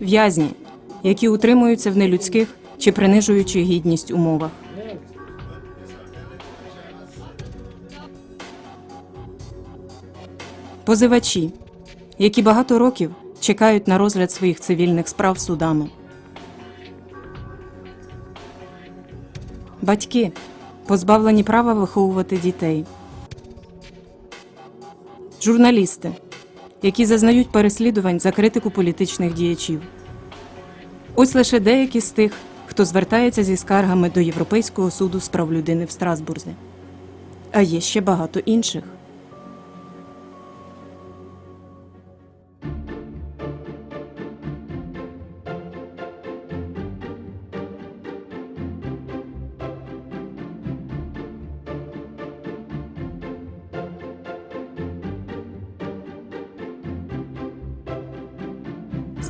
В'язні, які утримуються в нелюдських чи принижуючих гідність умовах. Позивачі, які багато років чекають на розгляд своїх цивільних справ судами. Батьки, позбавлені права виховувати дітей. Журналісти, які зазнають переслідувань за критику політичних діячів. Ось лише деякі з тих, хто звертається зі скаргами до Європейського суду з прав людини в Страсбурзі. А є ще багато інших.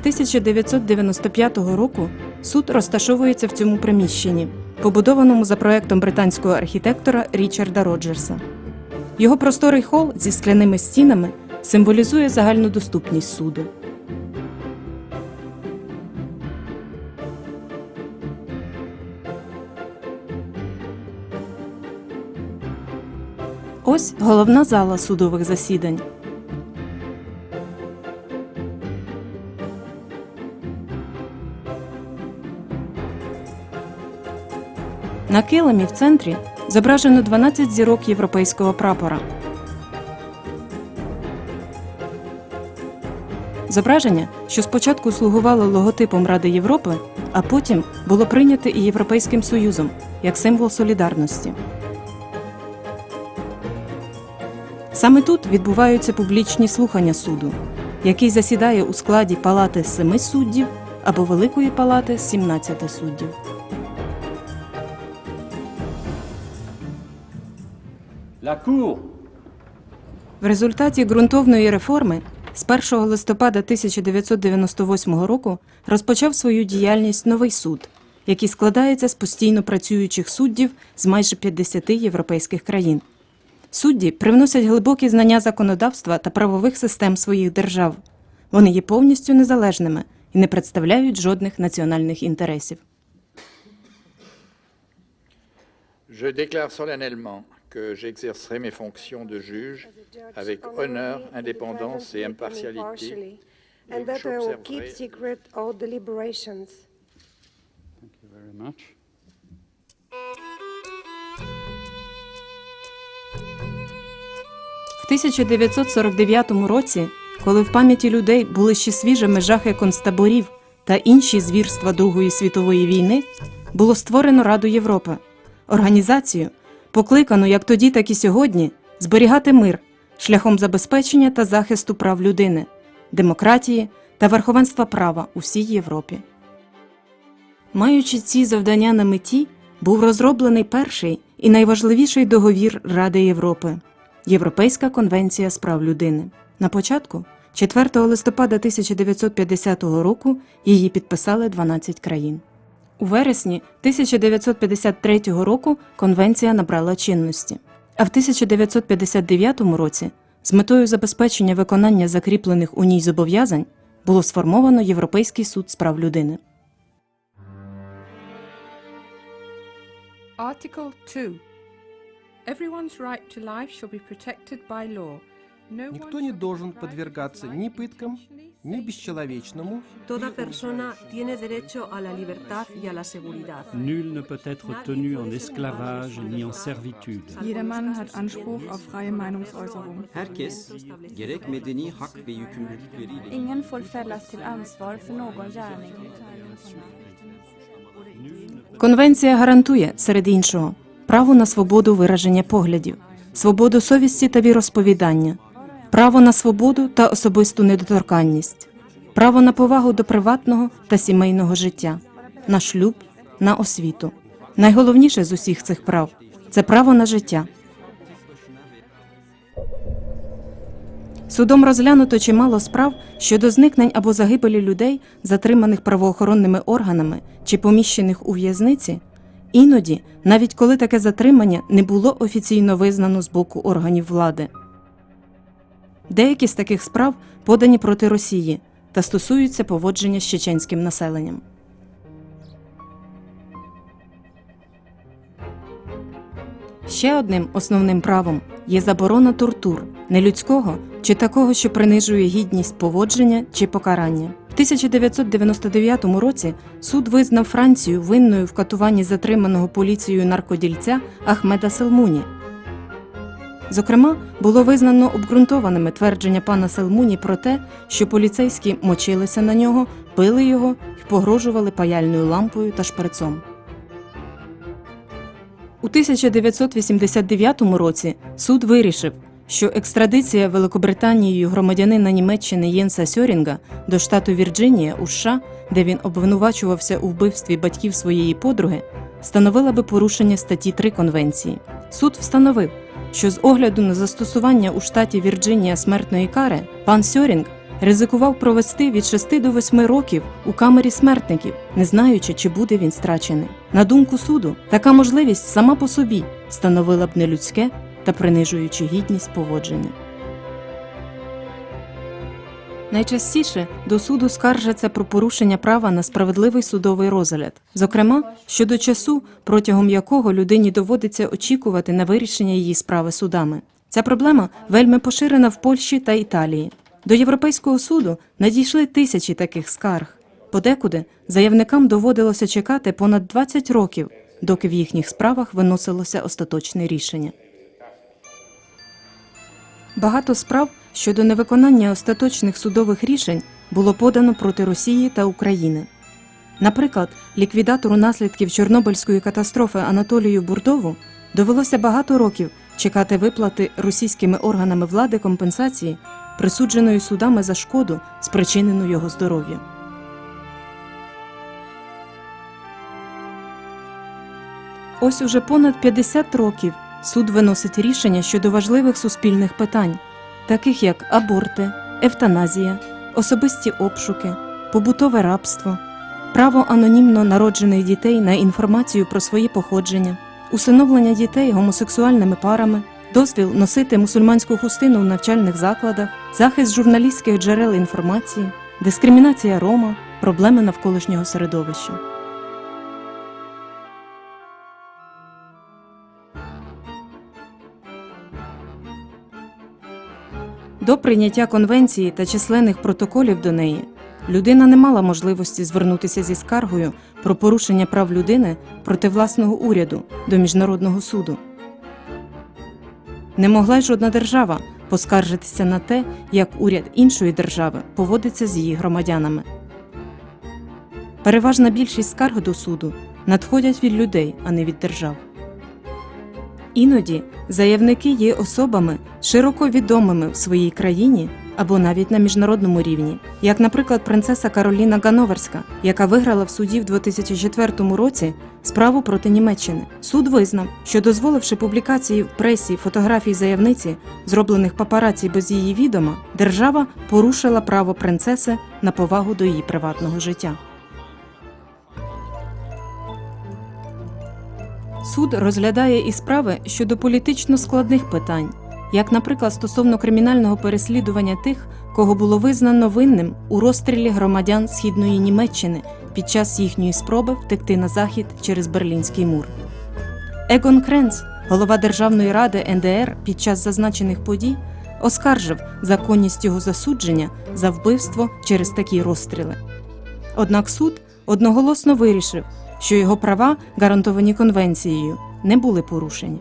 1995 року суд розташовується в цьому приміщенні, побудованому за проектом британського архітектора Річарда Роджерса. Його просторий хол зі скляними стінами символізує загальну доступність суду. Ось головна зала судових засідань. На килимі в центрі зображено 12 зірок європейського прапора. Зображення, що спочатку слугувало логотипом Ради Європи, а потім було прийняте і Європейським Союзом як символ солідарності. Саме тут відбуваються публічні слухання суду, який засідає у складі палати семи суддів або Великої палати 17 суддів. В результаті ґрунтовної реформи з 1 листопада 1998 року розпочав свою діяльність новий суд, який складається з постійно працюючих суддів з майже 50 європейських країн. Судді привносять глибокі знання законодавства та правових систем своїх держав. Вони є повністю незалежними і не представляють жодних національних інтересів. Je déclare solennellement que j'exercerai mes fonctions de juge avec honneur, indépendance et impartialité. Et will j'observerai-. Thank you very much. В 1949 році, коли в пам'яті людей були ще свіжими жахи концтаборів та інші звірства Другої світової війни, було створено Раду Європи, організацію, покликану як тоді, так і сьогодні зберігати мир шляхом забезпечення та захисту прав людини, демократії та верховенства права у всій Європі. Маючи ці завдання на меті, був розроблений перший і найважливіший договір Ради Європи Європейська конвенція з прав людини. На початку, 4 листопада 1950 року, її підписали 12 країн. У вересні 1953 року конвенція набрала чинності. А в 1959 році, з метою забезпечення виконання закріплених у ній зобов'язань, було сформовано Європейський суд з прав людини. Article 2. Everyone's right to life shall be protected by law. Никто не должен подвергаться ни пыткам, ни бесчеловечному, Toda persona tiene derecho a la libertad y a la seguridad. Nul ne peut être tenu en esclavage ni en servitude. Jedermann hat Anspruch auf freie Meinungsäußerung. Herkes gerek medeni hak ve yükümlülükleriyle Ingen får fällas till ansvar för någon gärning. Конвенція гарантує, серед іншого, право на свободу вираження поглядів, свободу совісті та віросповідання, право на свободу та особисту недоторканність, право на повагу до приватного та сімейного життя, на шлюб, на освіту. Найголовніше з усіх цих прав це право на життя. Судом розглянуто чимало справ щодо зникнень або загибелі людей, затриманих правоохоронними органами чи поміщених у в'язниці, іноді, навіть коли таке затримання не було офіційно визнано з боку органів влади. Деякі з таких справ подані проти Росії та стосуються поводження з чеченським населенням. Ще одним основним правом є заборона тортур нелюдського чи такого, що принижує гідність поводження чи покарання. В 1999 році суд визнав Францію винною в катуванні затриманого поліцією наркодільця Ахмеда Селмуні. Зокрема, було визнано обґрунтованими твердження пана Селмуні про те, що поліцейські мочилися на нього, пили його і погрожували паяльною лампою та шприцом. У 1989 році суд вирішив, що екстрадиція Великобританією громадянина Німеччини Єнса Сьорінга до штату Вірджинія у США, де він обвинувачувався у вбивстві батьків своєї подруги, становила би порушення статті 3 конвенції. Суд встановив, що з огляду на застосування у штаті Вірджинія смертної кари пан Сьорінг ризикував провести від 6 до 8 років у камері смертників, не знаючи, чи буде він страчений. На думку суду, така можливість сама по собі становила б нелюдське та принижуючи гідність поводження. Найчастіше до суду скаржаться про порушення права на справедливий судовий розгляд, зокрема щодо часу, протягом якого людині доводиться очікувати на вирішення її справи судами. Ця проблема вельми поширена в Польщі та Італії. До Європейського суду надійшли тисячі таких скарг. Подекуди заявникам доводилося чекати понад 20 років, доки в їхніх справах виносилося остаточне рішення. Багато справ щодо невиконання остаточних судових рішень було подано проти Росії та України. Наприклад, ліквідатору наслідків Чорнобильської катастрофи Анатолію Бурдову довелося багато років чекати виплати російськими органами влади компенсації, присудженої судами за шкоду, спричинену його здоров'ю. Ось уже понад 50 років суд виносить рішення щодо важливих суспільних питань, таких як аборти, евтаназія, особисті обшуки, побутове рабство, право анонімно народжених дітей на інформацію про свої походження, усиновлення дітей гомосексуальними парами, дозвіл носити мусульманську хустину в навчальних закладах, захист журналістських джерел інформації, дискримінація рома, проблеми навколишнього середовища. До прийняття конвенції та численних протоколів до неї людина не мала можливості звернутися зі скаргою про порушення прав людини проти власного уряду до міжнародного суду. Не могла й жодна держава поскаржитися на те, як уряд іншої держави поводиться з її громадянами. Переважна більшість скарг до суду надходять від людей, а не від держав. Іноді заявники є особами широко відомими в своїй країні або навіть на міжнародному рівні, як, наприклад, принцеса Кароліна Гановерська, яка виграла в суді в 2004 році справу проти Німеччини. Суд визнав, що дозволивши публікації в пресі фотографій заявниці, зроблених папараці без її відома, держава порушила право принцеси на повагу до її приватного життя. Суд розглядає і справи щодо політично складних питань, як, наприклад, стосовно кримінального переслідування тих, кого було визнано винним у розстрілі громадян східної Німеччини під час їхньої спроби втекти на захід через Берлінський мур. Егон Кренц, голова Державної ради НДР під час зазначених подій, оскаржив законність його засудження за вбивство через такі розстріли. Однак суд одноголосно вирішив, що його права, гарантовані конвенцією, не були порушені.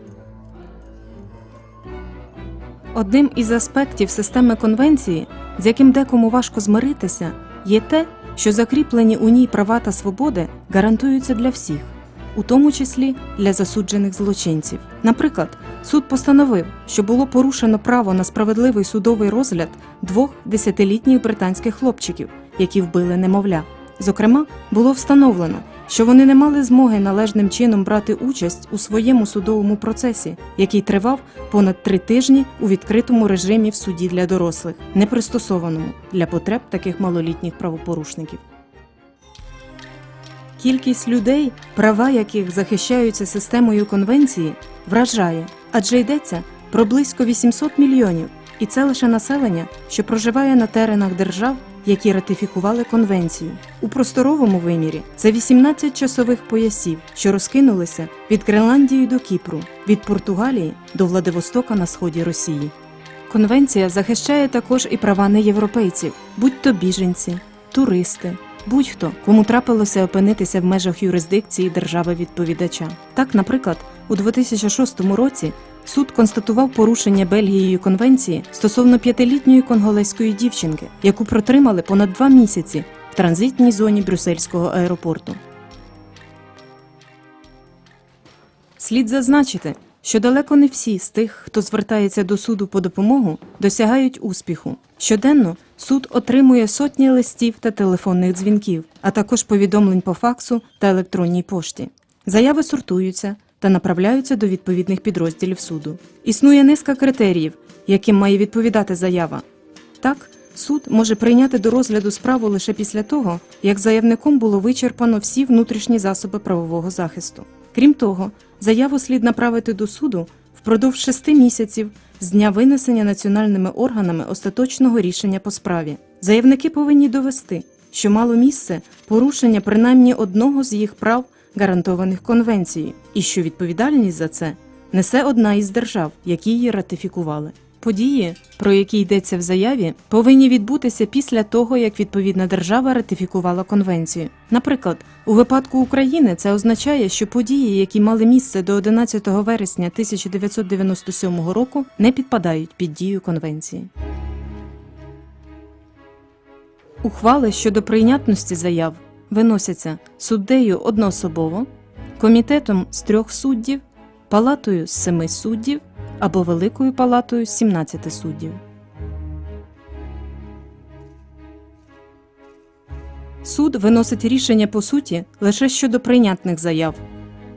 Одним із аспектів системи конвенції, з яким декому важко змиритися, є те, що закріплені у ній права та свободи гарантуються для всіх, у тому числі для засуджених злочинців. Наприклад, суд постановив, що було порушено право на справедливий судовий розгляд двох десятилітніх британських хлопчиків, які вбили немовля. Зокрема, було встановлено, що вони не мали змоги належним чином брати участь у своєму судовому процесі, який тривав понад три тижні у відкритому режимі в суді для дорослих, не пристосованому для потреб таких малолітніх правопорушників. Кількість людей, права яких захищаються системою конвенції, вражає, адже йдеться про близько 800 мільйонів, і це лише населення, що проживає на теренах держав, які ратифікували конвенцію. У просторовому вимірі це 18 часових поясів, що розкинулися від Гренландії до Кіпру, від Португалії до Владивостока на сході Росії. Конвенція захищає також і права неєвропейців, будь-то біженці, туристи, будь-хто, кому трапилося опинитися в межах юрисдикції держави-відповідача. Так, наприклад, у 2006 році суд констатував порушення Бельгією конвенції стосовно п'ятилітньої конголезької дівчинки, яку протримали понад два місяці в транзитній зоні брюссельського аеропорту. Слід зазначити, що далеко не всі з тих, хто звертається до суду по допомогу, досягають успіху. Щоденно суд отримує сотні листів та телефонних дзвінків, а також повідомлень по факсу та електронній пошті. Заяви сортуються та направляються до відповідних підрозділів суду. Існує низка критеріїв, яким має відповідати заява. Так, суд може прийняти до розгляду справу лише після того, як заявником було вичерпано всі внутрішні засоби правового захисту. Крім того, заяву слід направити до суду впродовж шести місяців з дня винесення національними органами остаточного рішення по справі. Заявники повинні довести, що мало місце порушення принаймні одного з їх прав, гарантованих конвенцією, і що відповідальність за це несе одна із держав, які її ратифікували. Події, про які йдеться в заяві, повинні відбутися після того, як відповідна держава ратифікувала конвенцію. Наприклад, у випадку України це означає, що події, які мали місце до 11 вересня 1997 року, не підпадають під дію конвенції. Ухвали щодо прийнятності заяв виносяться суддею одноособово, комітетом з трьох суддів, палатою з семи суддів або Великою палатою з 17 суддів. Суд виносить рішення по суті лише щодо прийнятних заяв.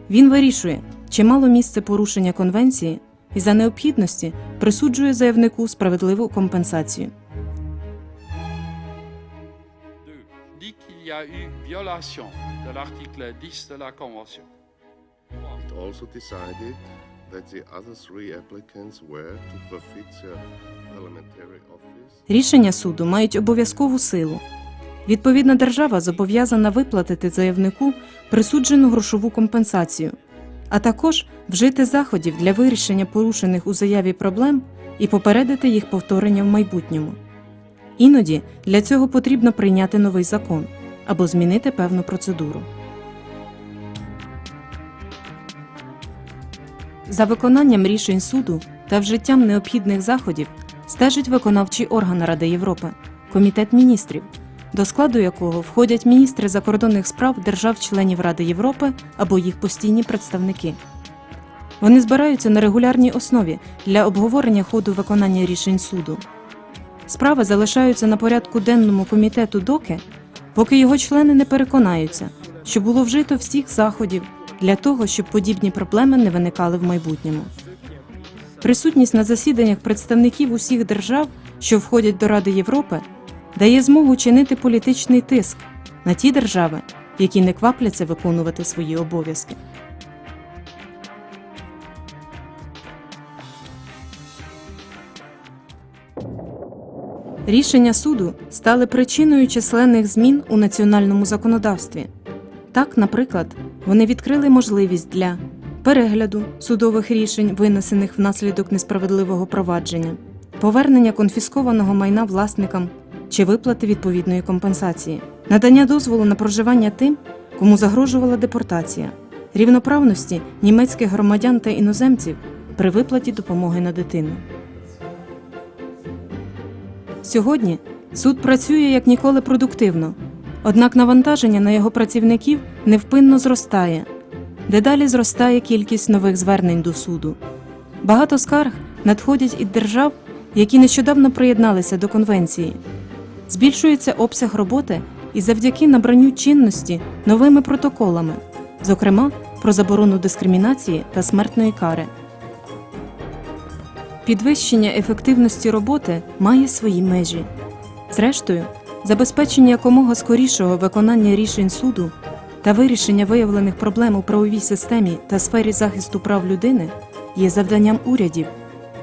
Він вирішує, чи мало місце порушення конвенції і за необхідності присуджує заявнику справедливу компенсацію. Y a eu violation de l'article 10 de la Convention. It also decided that the other three applicants were to forfeit their parliamentary office. Рішення суду мають обов'язкову силу. Відповідна держава зобов'язана виплатити заявнику присуджену грошову компенсацію, а також вжити заходів для вирішення порушених у заяві проблем і попередити їх повторення в майбутньому. Іноді для цього потрібно прийняти новий закон або змінити певну процедуру. За виконанням рішень суду та вжиттям необхідних заходів стежить виконавчий орган Ради Європи Комітет міністрів, до складу якого входять міністри закордонних справ держав-членів Ради Європи або їх постійні представники. Вони збираються на регулярній основі для обговорення ходу виконання рішень суду. Справи залишаються на порядку денному комітету доки, поки його члени не переконаються, що було вжито всіх заходів для того, щоб подібні проблеми не виникали в майбутньому. Присутність на засіданнях представників усіх держав, що входять до Ради Європи, дає змогу чинити політичний тиск на ті держави, які не квапляться виконувати свої обов'язки. Рішення суду стали причиною численних змін у національному законодавстві. Так, наприклад, вони відкрили можливість для перегляду судових рішень, винесених внаслідок несправедливого провадження, повернення конфіскованого майна власникам чи виплати відповідної компенсації, надання дозволу на проживання тим, кому загрожувала депортація, рівноправності німецьких громадян та іноземців при виплаті допомоги на дитину. Сьогодні суд працює як ніколи продуктивно, однак навантаження на його працівників невпинно зростає. Дедалі зростає кількість нових звернень до суду. Багато скарг надходять від держав, які нещодавно приєдналися до конвенції. Збільшується обсяг роботи і завдяки набранню чинності новими протоколами, зокрема про заборону дискримінації та смертної кари. Підвищення ефективності роботи має свої межі. Зрештою, забезпечення якомога скорішого виконання рішень суду та вирішення виявлених проблем у правовій системі та сфері захисту прав людини є завданням урядів,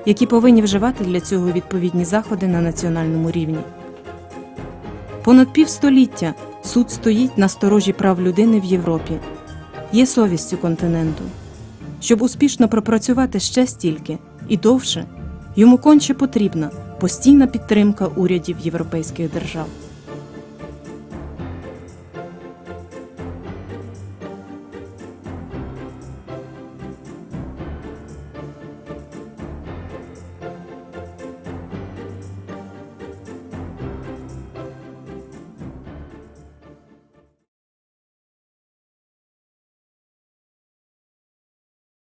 які повинні вживати для цього відповідні заходи на національному рівні. Понад півстоліття суд стоїть на сторожі прав людини в Європі, є совістю континенту. Щоб успішно пропрацювати ще стільки і довше, йому конче потрібна постійна підтримка урядів європейських держав.